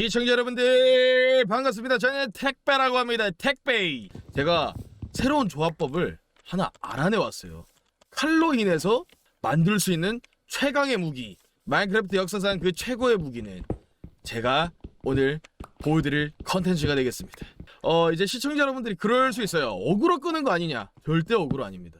시청자 여러분들 반갑습니다. 저는 택배라고 합니다. 택배. 제가 새로운 조합법을 하나 알아내 왔어요. 칼로 인해서 만들 수 있는 최강의 무기. 마인크래프트 역사상 그 최고의 무기는 제가 오늘 보여드릴 컨텐츠가 되겠습니다. 어 이제 시청자 여러분들이 그럴 수 있어요. 어그로 끄는 거 아니냐? 절대 어그로 아닙니다.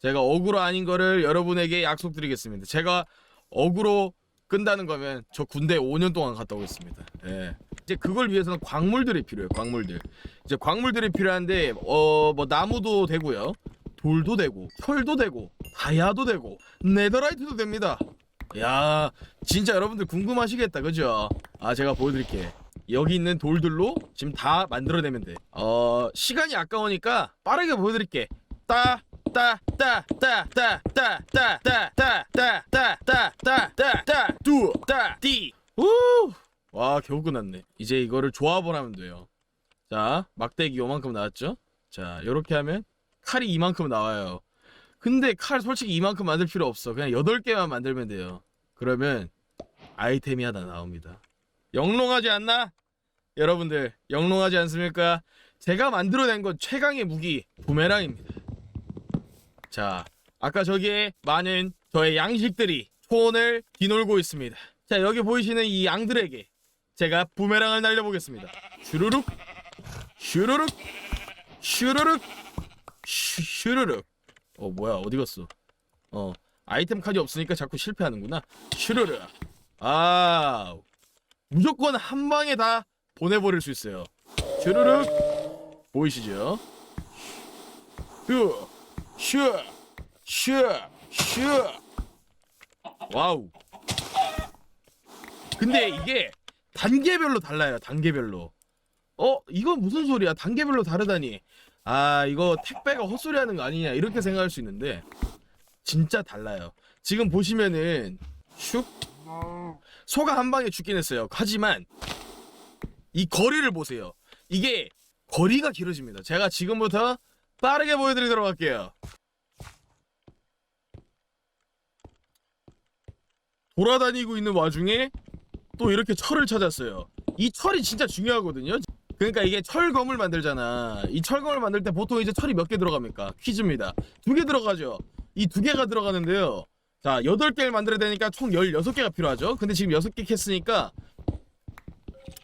제가 어그로 아닌 거를 여러분에게 약속드리겠습니다. 제가 어그로 끈다는 거면 저 군대 5년 동안 갔다 오겠습니다. 예. 이제 그걸 위해서는 광물들이 필요해요. 광물들. 이제 광물들이 필요한데 어 뭐 나무도 되고요. 돌도 되고 철도 되고 다이아도 되고 네더라이트도 됩니다. 야, 진짜 여러분들 궁금하시겠다. 그죠? 아, 제가 보여 드릴게. 여기 있는 돌들로 지금 다 만들어내면 돼. 어, 시간이 아까우니까 빠르게 보여 드릴게. 따 따따따따따따따따따따따따따따 두따디 우! 와, 겨우 끝났네. 이제 이거를 조합을 하면 돼요. 자, 막대기 요만큼 나왔죠? 자, 요렇게 하면 칼이 이만큼 나와요. 근데 칼 솔직히 이만큼 만들 필요 없어. 그냥 8개만 만들면 돼요. 그러면 아이템이 하나 나옵니다. 영롱하지 않나? 여러분들, 영롱하지 않습니까? 제가 만들어낸 건 최강의 무기, 부메랑입니다. 자, 아까 저기에 많은 저의 양식들이 초원을 뒤놀고 있습니다. 자, 여기 보이시는 이 양들에게 제가 부메랑을 날려보겠습니다. 슈루룩, 슈루룩, 슈루룩, 슈, 슈루룩. 어 뭐야 어디 갔어? 어 아이템 카드 없으니까 자꾸 실패하는구나. 슈르르. 아 무조건 한 방에 다 보내버릴 수 있어요. 슈르르 보이시죠? 슈, 슈, 슈, 슈. 와우. 근데 이게 단계별로 달라요. 단계별로. 어 이건 무슨 소리야? 단계별로 다르다니. 아 이거 택배가 헛소리 하는 거 아니냐 이렇게 생각할 수 있는데 진짜 달라요. 지금 보시면은 슉 소가 한 방에 죽긴 했어요. 하지만 이 거리를 보세요. 이게 거리가 길어집니다. 제가 지금부터 빠르게 보여드리도록 할게요. 돌아다니고 있는 와중에 또 이렇게 철을 찾았어요. 이 철이 진짜 중요하거든요. 그러니까 이게 철검을 만들잖아. 이 철검을 만들 때 보통 이제 철이 몇 개 들어갑니까? 퀴즈입니다. 두 개 들어가죠. 이 두 개가 들어가는데요. 자, 여덟 개를 만들어야 되니까 총 16개가 필요하죠. 근데 지금 6개 캤으니까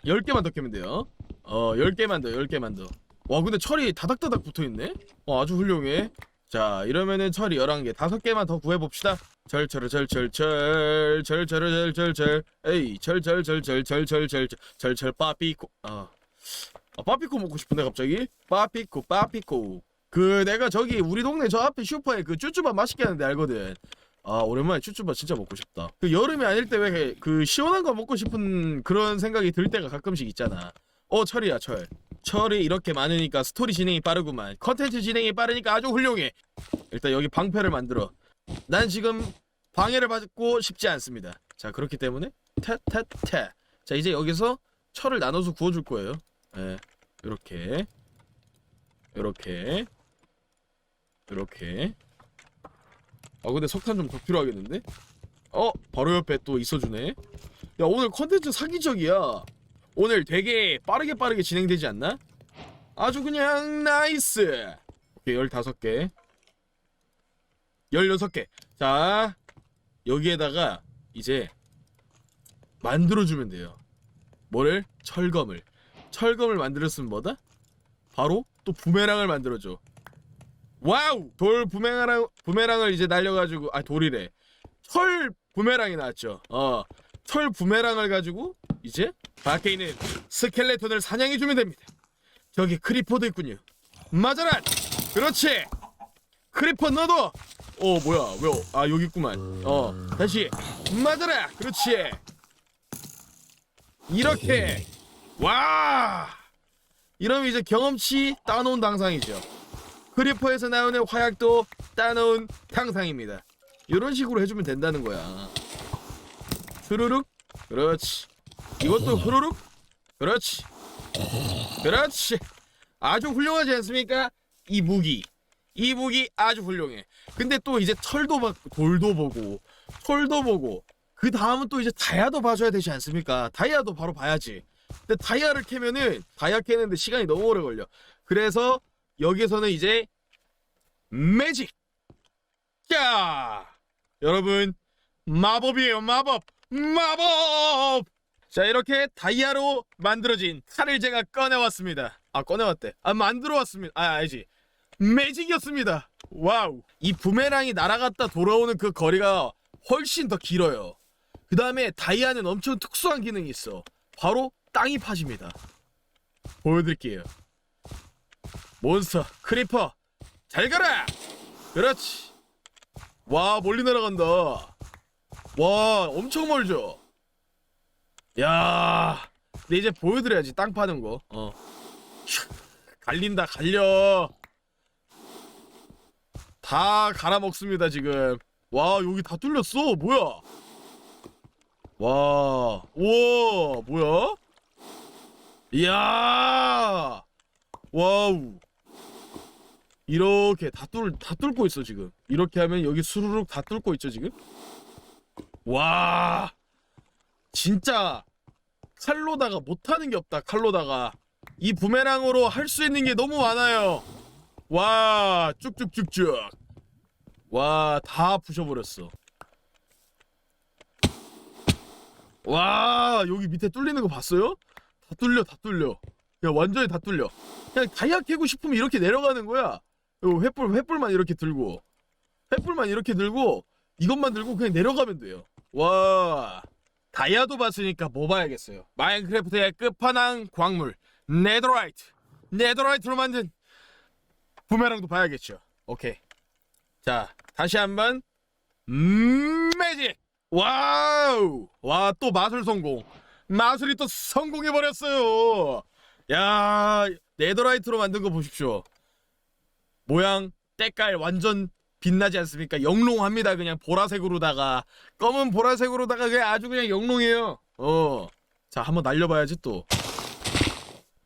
10개만 더 캐면 돼요. 어, 10개만 더, 10개만 더. 와, 근데 철이 다닥다닥 붙어 있네. 어, 아주 훌륭해. 자, 이러면은 철이 11개. 5개만 더 구해 봅시다. 철철 철철철 철철 철철 에이 철철철철철철철 철철 빠삐코 아 아, 빠피코 먹고 싶은데 갑자기 빠피코 빠피코 그 내가 저기 우리 동네 저 앞에 슈퍼에 그 쭈쭈밥 맛있게 하는데 알거든 아 오랜만에 쭈쭈밥 진짜 먹고 싶다 그 여름이 아닐 때 왜 그 시원한 거 먹고 싶은 그런 생각이 들 때가 가끔씩 있잖아 어 철이야 철 철이 이렇게 많으니까 스토리 진행이 빠르구만. 컨텐츠 진행이 빠르니까 아주 훌륭해. 일단 여기 방패를 만들어. 난 지금 방해를 받고 싶지 않습니다. 자 그렇기 때문에 태태태. 자 이제 여기서 철을 나눠서 구워줄 거예요. 예, 요렇게. 요렇게. 요렇게. 아 근데 석탄 좀 더 필요하겠는데? 어? 바로 옆에 또 있어주네. 야 오늘 컨텐츠 사기적이야 오늘 되게 빠르게 빠르게 진행되지 않나? 아주 그냥 나이스 오케이 15개 16개 자 여기에다가 이제 만들어주면 돼요 뭐를? 철검을 철검을 만들었으면 뭐다? 바로 또 부메랑을 만들어줘. 와우! 돌 부메랑 부메랑을 이제 날려가지고 아 돌이래. 철 부메랑이 나왔죠. 어, 철 부메랑을 가지고 이제 밖에 있는 스켈레톤을 사냥해주면 됩니다. 저기 크리퍼도 있군요. 맞아라! 그렇지. 크리퍼 너도. 어 뭐야? 왜? 아 여기 있구만. 어 다시 맞아라. 그렇지. 이렇게. 와! 이러면 이제 경험치 따놓은 당상이죠. 크리퍼에서 나오는 화약도 따놓은 당상입니다. 이런 식으로 해주면 된다는 거야. 후루룩, 그렇지. 이것도 후루룩, 그렇지. 그렇지. 아주 훌륭하지 않습니까? 이 무기. 이 무기 아주 훌륭해. 근데 또 이제 철도 봐, 돌도 보고, 철도 보고, 그 다음은 또 이제 다이아도 봐줘야 되지 않습니까? 다이아도 바로 봐야지. 근데 다이아를 캐면은 다이아 캐는데 시간이 너무 오래 걸려. 그래서 여기서는 이제 매직. 자, 여러분 마법이에요 마법 마법. 자 이렇게 다이아로 만들어진 칼을 제가 꺼내왔습니다. 아 꺼내왔대. 아 만들어왔습니다. 아 알지. 매직이었습니다. 와우. 이 부메랑이 날아갔다 돌아오는 그 거리가 훨씬 더 길어요. 그 다음에 다이아는 엄청 특수한 기능이 있어. 바로 땅이 파집니다. 보여드릴게요. 몬스터, 크리퍼, 잘 가라! 그렇지. 와, 멀리 날아간다. 와, 엄청 멀죠? 야, 근데 이제 보여드려야지, 땅 파는 거. 어. 슉, 갈린다, 갈려. 다 갈아먹습니다, 지금. 와, 여기 다 뚫렸어. 뭐야? 와, 우와, 뭐야? 이야, 와우. 이렇게 다 뚫, 다 뚫고 있어, 지금. 이렇게 하면 여기 수르륵 다 뚫고 있죠, 지금? 와, 진짜 칼로다가 못하는 게 없다, 칼로다가. 이 부메랑으로 할 수 있는 게 너무 많아요. 와, 쭉쭉쭉쭉. 와, 다 부셔버렸어. 와 여기 밑에 뚫리는 거 봤어요? 다 뚫려 다 뚫려 야 완전히 다 뚫려 그냥 다이아 캐고 싶으면 이렇게 내려가는 거야 요 횃불 횃불만 이렇게 들고 횃불만 이렇게 들고 이것만 들고 그냥 내려가면 돼요 와 다이아도 봤으니까 뭐 봐야겠어요 마인크래프트의 끝판왕 광물 네더라이트 네더라이트로 만든 부메랑도 봐야겠죠 오케이 자 다시 한번 음, 매직 와우! 와, 또 마술 성공. 마술이 또 성공해버렸어요. 야, 네더라이트로 만든 거 보십시오. 모양, 때깔 완전 빛나지 않습니까? 영롱합니다. 그냥 보라색으로다가. 검은 보라색으로다가 그냥 아주 그냥 영롱해요. 어. 자, 한번 날려봐야지 또.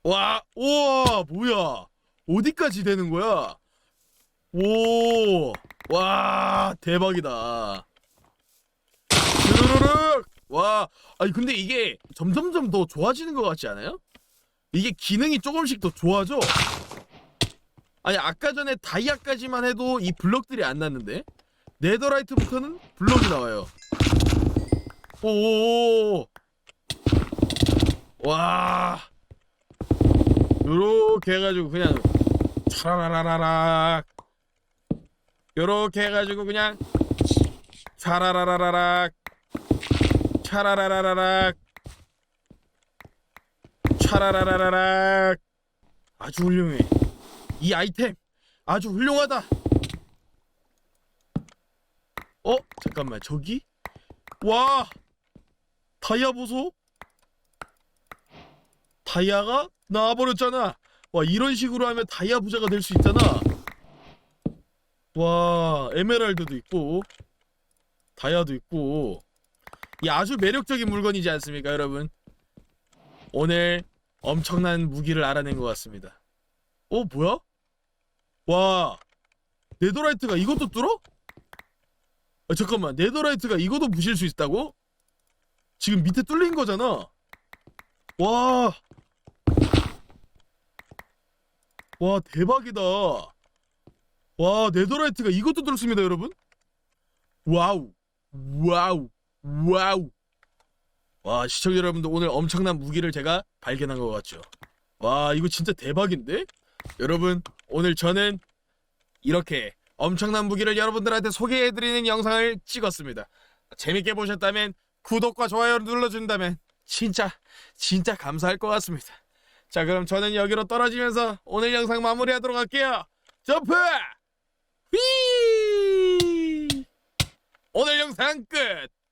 와, 우와, 뭐야. 어디까지 되는 거야? 오, 와, 대박이다. 르르륵 와 아니 근데 이게 점점점 더 좋아지는 것 같지 않아요? 이게 기능이 조금씩 더 좋아져 아니 아까 전에 다이아까지만 해도 이 블럭들이 안 났는데? 네더라이트부터는 블럭이 나와요. 오오오 와. 요렇게 해가지고 그냥 차라라라락. 요렇게 해가지고 그냥 차라라라라락. 차라라라라락. 차라라라라락. 아주 훌륭해 이 아이템 아주 훌륭하다 어? 잠깐만 저기? 와 다이아 보소 다이아가 나와버렸잖아 와 이런 식으로 하면 다이아 부자가 될 수 있잖아 와 에메랄드도 있고 다이아도 있고 이 아주 매력적인 물건이지 않습니까 여러분 오늘 엄청난 무기를 알아낸 것 같습니다 어 뭐야? 와 네더라이트가 이것도 뚫어? 아, 잠깐만 네더라이트가 이것도 부실 수 있다고? 지금 밑에 뚫린 거잖아. 와. 와 대박이다. 와 네더라이트가 이것도 뚫습니다 여러분. 와우 와우 와우. 와 시청자 여러분들 오늘 엄청난 무기를 제가 발견한 것 같죠. 와 이거 진짜 대박인데 여러분 오늘 저는 이렇게 엄청난 무기를 여러분들한테 소개해드리는 영상을 찍었습니다. 재밌게 보셨다면 구독과 좋아요를 눌러준다면 진짜 진짜 감사할 것 같습니다. 자 그럼 저는 여기로 떨어지면서 오늘 영상 마무리하도록 할게요. 점프! 휘! 오늘 영상 끝